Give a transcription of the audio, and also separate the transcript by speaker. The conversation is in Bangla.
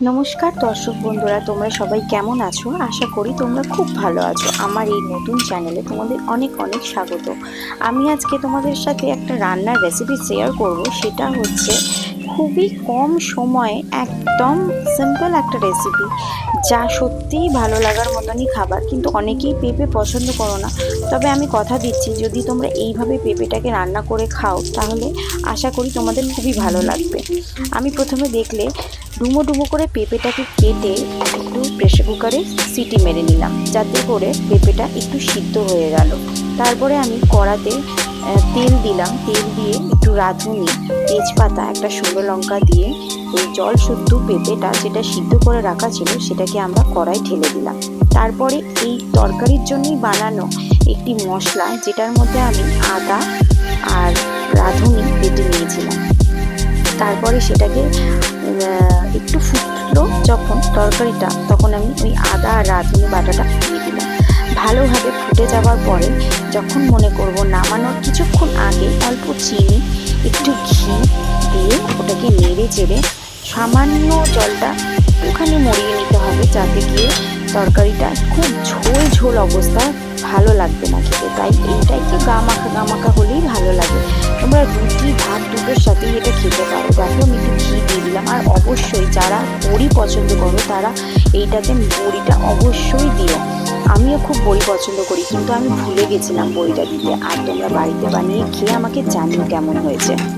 Speaker 1: নমস্কার দর্শক বন্ধুরা, তোমরা সবাই কেমন আছো? আশা করি তোমরা খুব ভালো আছো। আমার এই নতুন চ্যানেলে তোমাদের অনেক অনেক স্বাগত। আমি আজকে তোমাদের সাথে একটা রান্নার রেসিপি শেয়ার করব। সেটা হচ্ছে খুবই কম সময়ে একদম সিম্পল একটা রেসিপি যা সত্যিই ভালো লাগার মতনই খাবার, কিন্তু অনেকেই পেঁপে পছন্দ করো না। তবে আমি কথা দিচ্ছি, যদি তোমরা এইভাবে পেঁপেটাকে রান্না করে খাও, তাহলে আশা করি তোমাদের খুবই ভালো লাগবে। আমি প্রথমে দেখলে ডুমো ডুমো করে পেঁপেটাকে কেটে একটু প্রেশার কুকারে সিটি মেরে নিলাম, যাতে করে পেঁপেটা একটু সিদ্ধ হয়ে গেল। তারপরে আমি কড়াতে তেল দিলাম, তেল দিয়ে একটু রাঁধুনি। তেজপাতা, একটা শুকনো লঙ্কা দিয়ে ওই জল শুদ্ধ পেঁপেটা যেটা সিদ্ধ করে রাখা ছিল সেটাকে আমরা কড়াই ঢেলে দিলাম। তারপরে এই তরকারির জন্যই বানানো একটি মশলা যেটার মধ্যে আমি আদা আর রাঁধুনি বেটে নিয়েছিলাম। তারপরে সেটাকে একটু ফুটলো যখন তরকারিটা, তখন আমি ওই আদা আর রাঁধুনি বাটাটা দিয়ে দিলাম। ভালোভাবে ফুটে যাওয়ার পরে যখন মনে করব নামানোর কিছুক্ষণ আগে অল্প চিনি, একটু ঘি দিয়ে ওটাকে নেড়ে চেড়ে সামান্য জলটা ওখানে মরিয়ে নিতে হবে যাতে গিয়ে তরকারিটা খুব ঝোল ঝোল অবস্থা ভালো লাগবে না খেতে। তাই এইটা একটু গা মাখা গা মাখা হলেই ভালো লাগে। তোমরা রুটি, ভাত দুটোর সাথেই এটা খেতে পারো। দেখো আমি একটু ঘি দিয়ে দিলাম। আর অবশ্যই যারা বড়ি পছন্দ করো, তারা এইটাতে বড়িটা অবশ্যই দিও। আমিও খুব বই পছন্দ করি, কিন্তু আমি ভুলে গেছিলাম বইটা দিতে। আর তোমরা বাড়িতে বানিয়ে খেয়ে আমাকে জানিও কেমন হয়েছে।